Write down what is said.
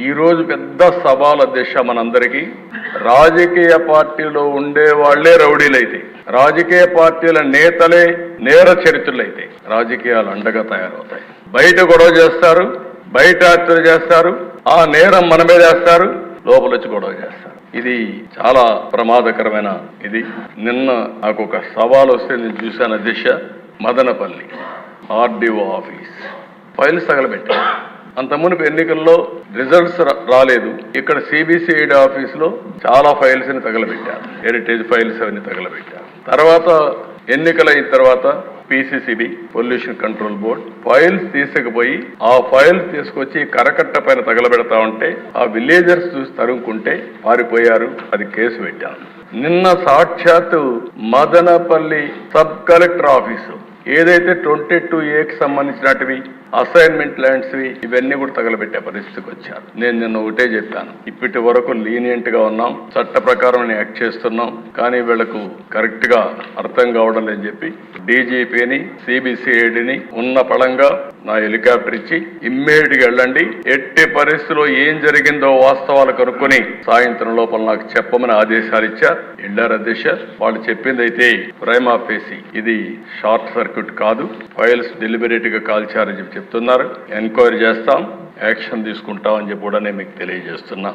ఈరోజు పెద్ద సవాల్ అధ్యక్ష మనందరికీ. రాజకీయ పార్టీలో ఉండే వాళ్ళే రౌడీలైతే రాజకీయ పార్టీల నేతలే నేర చరిత్రలైతే రాజకీయాలు అండగా తయారవుతాయి. బయట గొడవ చేస్తారు బయట హత్యలు చేస్తారు ఆ నేరం మన మీద వేస్తారు లోపల వచ్చి గొడవ చేస్తారు. ఇది చాలా ప్రమాదకరమైన ఇది. నిన్న నాకు ఒక సవాల్ వస్తే నేను చూశాను Disha Madanapalle RDO office. Files తగలబెట్టాను అంత మునుపు ఎన్నికల్లో రిజల్ట్స్ రాలేదు. ఇక్కడ సిబిసిఐడి ఆఫీస్లో చాలా ఫైల్స్ని తగలబెట్టారు. హెరిటేజ్ ఫైల్స్ అవన్నీ తగలబెట్టారు. తర్వాత ఎన్నికలైన తర్వాత PCCB pollution control board files తీసుకుపోయి ఆ ఫైల్స్ తీసుకొచ్చి కరకట్ట పైన తగలబెడతా ఉంటే ఆ విలేజర్స్ చూసి తరుముకుంటే పారిపోయారు. అది కేసు పెట్టారు. నిన్న సాక్షాత్తు మదనపల్లి సబ్ కలెక్టర్ ఆఫీసు ఏదైతే ట్వంటీ టూ ఏకి సంబంధించినటివి అసైన్మెంట్ ల్యాండ్స్వి ఇవన్నీ కూడా తగలబెట్టే పరిస్థితికి వచ్చారు. నేను నిన్న ఒకటే చెప్పాను. ఇప్పటి వరకు లీనియంట్గా ఉన్నాం. చట్ట ప్రకారం యాక్ట్ చేస్తున్నాం. కానీ వీళ్ళకు కరెక్ట్గా అర్థం కావడం లేదని చెప్పి డీజీపీని సిబిసిఐడిని ఉన్న పడంగా నా హెలికాప్టర్ ఇచ్చి ఇమ్మీడియట్గా వెళ్ళండి. ఎట్టి పరిస్థితిలో ఏం జరిగిందో వాస్తవాలు కనుక్కొని సాయంత్రం లోపల నాకు చెప్పమని ఆదేశాలు ఇచ్చారు. వెళ్ళారు అధ్యక్ష వాళ్ళు చెప్పింది అయితే ప్రైమ్ ఆఫీసీ ఇది షార్ట్ సర్క్యూట్ కాదు. ఫైల్స్ డెలిబరేట్గా కాల్చారని చెప్పి చెప్తున్నారు. ఎంక్వైరీ చేస్తాం యాక్షన్ తీసుకుంటాం అని చెప్పి కూడా నేను మీకు తెలియజేస్తున్నా.